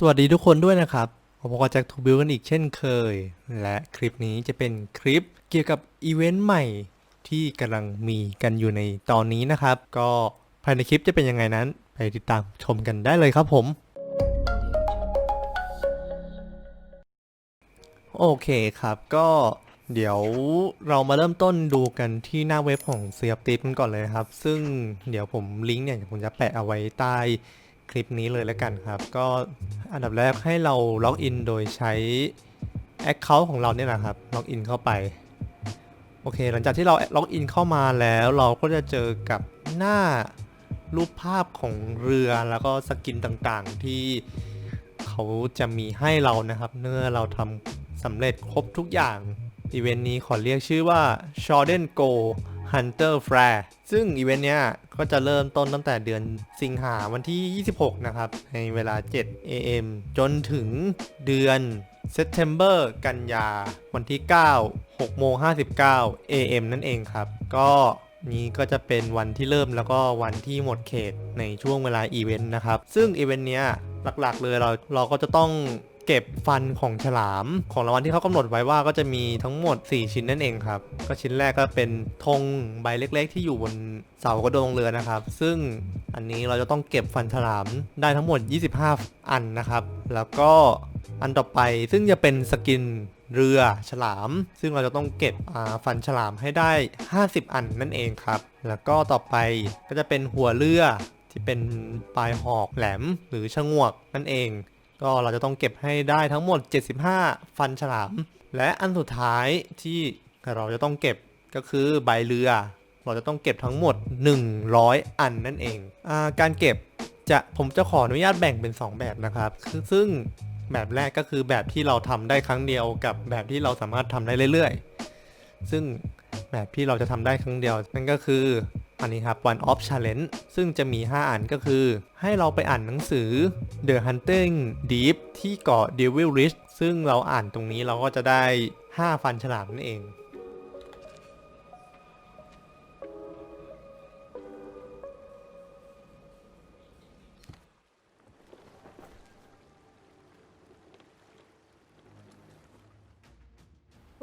สวัสดีทุกคนด้วยนะครับ ผมก็จากทูบิวกันอีกเช่นเคย และคลิปนี้จะเป็นคลิปเกี่ยวกับอีเวนต์ใหม่ที่กำลังมีกันอยู่ในตอนนี้นะครับ ก็ภายในคลิปจะเป็นยังไงนั้น ไปติดตามชมกันได้เลยครับผม โอเคครับก็เดี๋ยวเรามาเริ่มต้นดูกันที่หน้าเว็บของเซียบติปกันก่อนเลยครับ ซึ่งเดี๋ยวผมลิงก์เนี่ยผมจะแปะเอาไว้ใต้ คลิปนี้เลยแล้วกันครับ ก็อันดับแรกให้เราล็อกอินโดยใช้ Account ของเราเนี่ยนะครับล็อกอินเข้าไป โอเค หลังจากที่เราล็อกอินเข้ามาแล้วเราก็จะเจอกับหน้ารูปภาพของเรือแล้วก็สกินต่างๆ ที่เขาจะมีให้เรานะครับ เมื่อเราทำสำเร็จครบทุกอย่างอีเวนต์นี้ขอเรียกชื่อว่า s h o r d e n Go Hunter Fair ซึ่งอีเวนต์เนี้ยก็จะเริ่มต้นตั้งแต่เดือนสิงหาวันที่ 26 นะครับ ในเวลา 7 AM จนถึงเดือน September กันยา วันที่ 9 6โมง59 AM นั่นเองครับ ก็นี้ก็จะเป็นวันที่เริ่มแล้วก็วันที่หมดเขตในช่วงเวลาอีเวนต์นะครับ ซึ่งอีเวนต์เนี้ยหลักๆเลยเราเราก็จะต้อง เก็บฟันของฉลาม ของรางวัลที่เขากำหนดไว้ว่าก็จะมีทั้งหมด 4 ชิ้นนั่นเองครับ ก็ชิ้นแรกก็เป็นธงใบเล็ก ๆ ที่อยู่บนเสากระโดงเรือนะครับ ซึ่งอันนี้เราจะต้องเก็บฟันฉลามได้ทั้งหมด 25 อันนะครับ แล้วก็อันต่อไปซึ่งจะเป็นสกินเรือฉลาม ซึ่งเราจะต้องเก็บฟันฉลามให้ได้ 50 อันนั่นเองครับ แล้วก็ต่อไปก็จะเป็นหัวเรือที่เป็นปลายหอกแหลมหรือฉงวกนั่นเอง ก็เราจะต้องเก็บให้ได้ทั้งหมด 75 ฟันฉลาม และอันสุดท้ายที่เราจะต้องเก็บก็คือใบเรือ เราจะต้องเก็บทั้งหมด 100 อันนั่นเองอาการเก็บจะผมจะขออนุญาตแบ่งเป็น 2 แบบนะครับ ซึ่งแบบแรกก็คือแบบที่เราทำได้ครั้งเดียวกับแบบที่เราสามารถทำได้เรื่อยๆ ซึ่งแบบที่เราจะทำได้ครั้งเดียวนั่นก็คือ อันนี้ครับ one of challenge ซึ่งจะมี 5 อันก็คือ ให้เราไปอ่านหนังสือ The Hunting Deep ที่เกาะ Devil Ridge ซึ่งเราอ่านตรงนี้เราก็จะได้ 5 ฟันฉลามนั่นเอง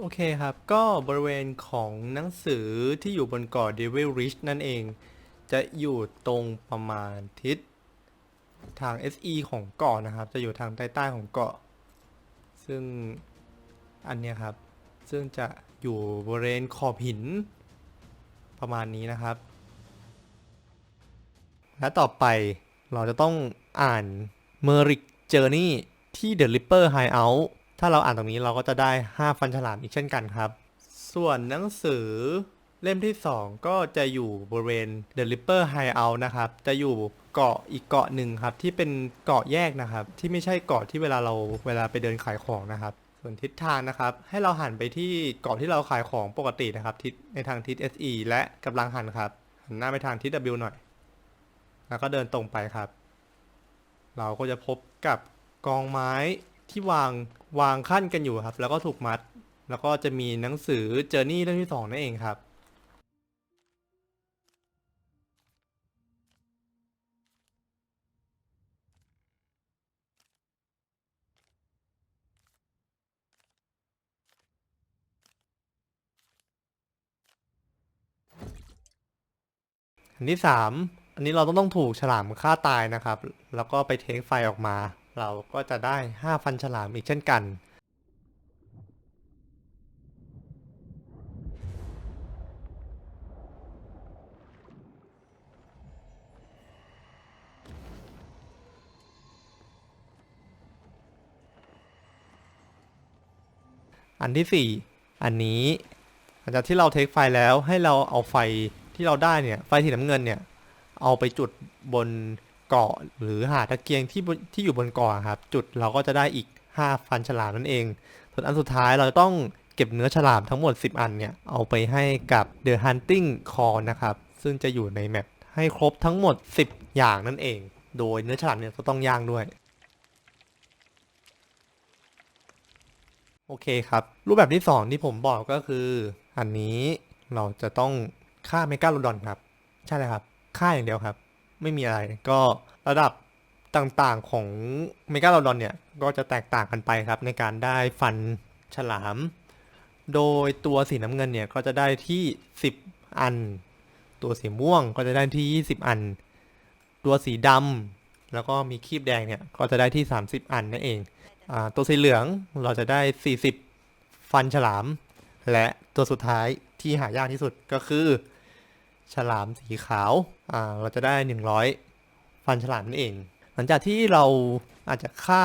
โอเคครับ ก็บริเวณของหนังสือที่อยู่บนเกาะ Devil Ridge นั่นเอง จะอยู่ตรงประมาณทิศทาง SE ของเกาะนะครับ จะอยู่ทางใต้ๆของเกาะ ซึ่งอันเนี้ยครับ ซึ่งจะอยู่บริเวณขอบหินประมาณนี้นะครับ และต่อไปเราจะต้องอ่าน Merrick Journey ที่ The Ripper Hideout ถ้าเราอ่านตรงนี้เราก็จะได้ 5 ฟันฉลามอีกเช่นกันครับ ส่วนหนังสือเล่มที่ 2 ก็จะอยู่บริเวณ The Ripper Hideout นะครับ จะอยู่เกาะอีกเกาะหนึ่งครับ ที่เป็นเกาะแยกนะครับ ที่ไม่ใช่เกาะที่เวลาเราเวลาไปเดินขายของนะครับ ส่วนทิศทางนะครับ ให้เราหันไปที่เกาะที่เราขายของปกตินะครับทิศในทางทิศ SE และกำลังหันครับ หันหน้าไปทางทิศ W หน่อย แล้วก็เดินตรงไปครับ เราก็จะพบกับกองไม้ ที่วางวางขั้นกันอยู่ครับ แล้วก็ถูกมัด แล้วก็จะมีหนังสือเจอร์นี่เล่มที่สองนั่นเองครับ อันที่สามอันนี้เราต้องต้องถูกฉลามฆ่าตายนะครับ แล้วก็ไปเทคไฟออกมา เราก็จะได้ห้าฟันฉลามอีกเช่นกัน อันที่สี่อันนี้หลังจากที่เราเทคไฟแล้วให้เราเอาไฟที่เราได้เนี่ย ไฟสีน้ำเงินเนี่ย เอาไปจุดบน เกาะหรือหาตะเกียงที่ที่อยู่บนเกาะครับ จุดเราก็จะได้อีก 5 ฟันฉลามนั่นเอง ส่วนอันสุดท้ายเราจะต้องเก็บเนื้อฉลามทั้งหมด 10 อันเนี่ย เอาไปให้กับ The Hunting Call นะครับ ซึ่งจะอยู่ในแมปให้ครบทั้งหมด 10 อย่างนั่นเอง โดยเนื้อฉลามเนี่ยจะต้องย่างด้วย โอเคครับ รูปแบบที่ 2 ที่ผมบอกก็คือ อันนี้เราจะต้องฆ่าเมกาโลดอนครับ ใช่เลยครับฆ่าอย่างเดียวครับ ไม่มีอะไร ก็ระดับต่างๆของเมกาโลดอนเนี่ย ก็จะแตกต่างกันไปครับ ในการได้ฟันฉลาม โดยตัวสีน้ำเงินเนี่ย ก็จะได้ที่ 10 อัน ตัวสีม่วงก็จะได้ที่ 20 อัน ตัวสีดำแล้วก็มีคีบแดงเนี่ย ก็จะได้ที่ 30 อันนั่นเองอตัวสีเหลืองเราจะได้ 40 ฟันฉลาม และตัวสุดท้ายที่หายากที่สุดก็คือ ฉลามสีขาวอ่าเราจะได้ 100 ฟันฉลามนั่นเอง หลังจากที่เราอาจจะฆ่า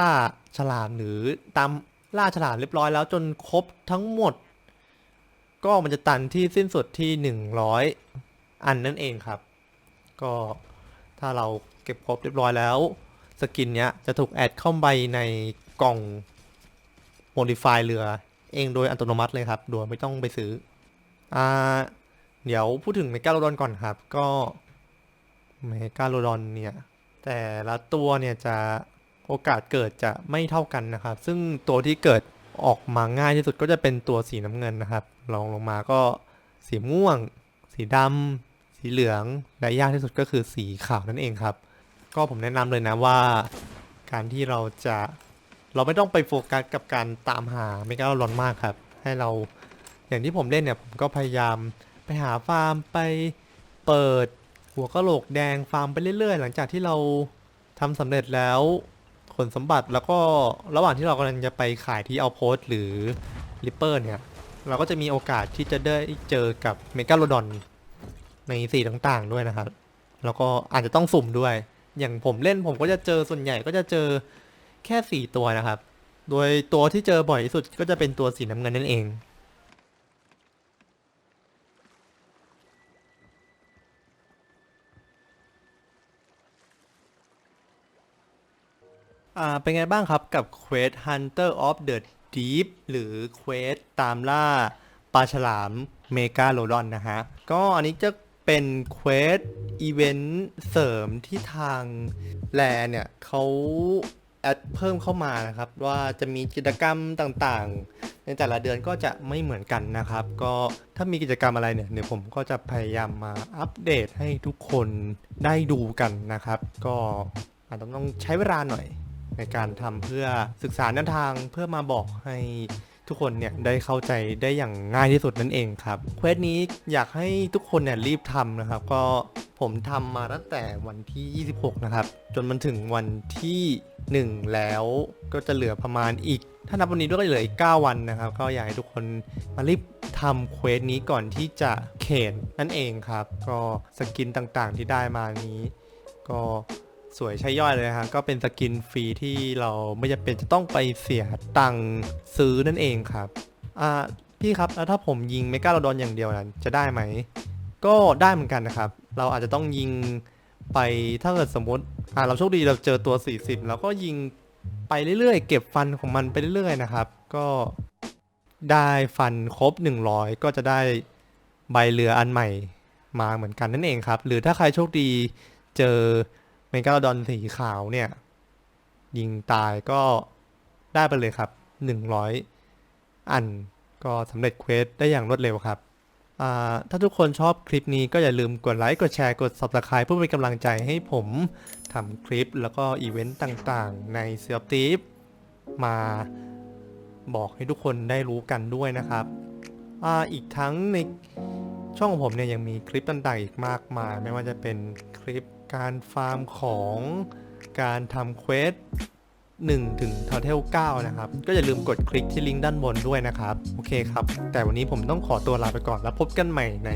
ฉลามหรือตามล่าฉลามเรียบร้อยแล้วจนครบทั้งหมด ก็มันจะตันที่สิ้นสุดที่ 100 อันนั่นเองครับ ก็ถ้าเราเก็บครบเรียบร้อยแล้ว สกินเนี้ยจะถูกแอดเข้าไปในกล่อง modify เรือเองโดยอัตโนมัติเลยครับ โดยไม่ต้องไปซื้อ อ่า เดี๋ยวพูดถึงเมกาโลดอนก่อนครับ ก็เมกาโลดอนเนี่ย แต่ละตัวเนี่ยจะโอกาสเกิดจะไม่เท่ากันนะครับ ซึ่งตัวที่เกิดออกมาง่ายที่สุดก็จะเป็นตัวสีน้ำเงินนะครับรองลงมาก็สีม่วง สีดำสีเหลือง และยากที่สุดก็คือสีขาวนั่นเองครับ ก็ผมแนะนำเลยนะว่า การที่เราจะเราไม่ต้องไปโฟกัสกับการตามหาเมกาโลดอนมากครับ ให้เราอย่างที่ผมเล่นเนี่ยผมก็พยายาม ไปหาฟาร์มไปเปิด หัวกะโหลกแดงฟาร์มไปเรื่อยๆ หลังจากที่เราทำสำเร็จแล้วผลสมบัติแล้วก็ระหว่างที่เรากำลังจะไปขายที่เอาโพสหรือริปเปอร์เนี่ยเราก็จะมีโอกาสที่จะได้เจอกับเมกาโลดอนในสีต่างๆด้วยนะครับ แล้วก็อาจจะต้องสุ่มด้วย อย่างผมเล่นผมก็จะเจอส่วนใหญ่ก็จะเจอแค่ 4 ตัวนะครับ โดยตัวที่เจอบ่อยที่สุดก็จะเป็นตัวสีน้ำเงินนั่นเอง อ่าเป็นไงบ้างครับกับ Quest Hunter of the Deep หรือ Quest ตามล่าปลาฉลามเมกาโลดอนนะฮะ ก็อันนี้จะเป็น Quest อีเวนต์เสริมที่ทางแลเนี่ยเขาแอดเพิ่มเข้ามานะครับ ว่าจะมีกิจกรรมต่างๆ ในแต่ละเดือนก็จะไม่เหมือนกันนะครับ ก็ถ้ามีกิจกรรมอะไรเนี่ยเดี๋ยวผมก็จะพยายามมาอัปเดตให้ทุกคนได้ดูกันนะครับ ก็อาจจะต้องใช้เวลาหน่อย ในการทำเพื่อศึกษาแนวทางเพื่อมาบอกให้ทุกคนเนี่ยได้เข้าใจได้อย่างง่ายที่สุดนั่นเองครับเควสนี้อยากให้ทุกคนเนี่ยรีบทำนะครับ ก็ผมทำมาตั้งแต่วันที่ 26 นะครับ จนมันถึงวันที่ 1 แล้วก็จะเหลือประมาณอีก ถ้านับวันนี้ด้วยก็เหลืออีก 9 วันนะครับ ก็อยากให้ทุกคนมารีบทำเควสนี้ก่อนที่จะเขนนั่นเองครับ ก็สกินต่างๆที่ได้มานี้ ก็ สวยใช้ย่อยเลยนะฮะก็เป็นสกินฟรีที่เราไม่จำเป็นจะต้องไปเสียตังค์ซื้อนั่นเองครับอ่าพี่ครับแล้วถ้าผมยิงเมกาโลดอนอย่างเดียวนั้นจะได้ไหม ก็ได้เหมือนกันนะครับ เราอาจจะต้องยิงไปถ้าเกิดสมมติอ่าเราโชคดีเราเจอตัว 40 แล้วก็ยิงไปเรื่อยๆ เก็บฟันของมันไปเรื่อยๆนะครับ ก็ได้ฟันครบ 100 ก็จะได้ใบเรืออันใหม่มาเหมือนกันนั่นเองครับ หรือถ้าใครโชคดีเจอ เมกาโลดอนสีขาวเนี่ย ยิงตายก็ได้ไปเลยครับ 100 อันก็สำเร็จเควสได้อย่างรวดเร็วครับถ้าทุกคนชอบคลิปนี้ก็อย่าลืมกดไลค์ กดแชร์ กด Subscribe เพื่อเป็นกำลังใจให้ผมทำคลิปแล้วก็อีเวนต์ต่างๆ ในเซียบตีฟมาบอกให้ทุกคนได้รู้กันด้วยนะครับออีกทั้งในช่องของผมเนี่ยยังมีคลิปต่างๆอีกมากมาย ไม่ว่าจะเป็นคลิป การฟาร์มของการทำเควส1ถึงทอเทล9นะครับ ก็อย่าลืมกดคลิกที่ลิงก์ด้านบนด้วยนะครับ โอเคครับ แต่วันนี้ผมต้องขอตัวลาไปก่อนแล้วพบกันใหม่ใน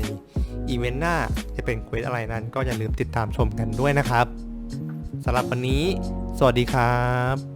อีเวนต์หน้าจะเป็นเควสอะไรนั้น ก็อย่าลืมติดตามชมกันด้วยนะครับสำหรับวันนี้ สวัสดีครับ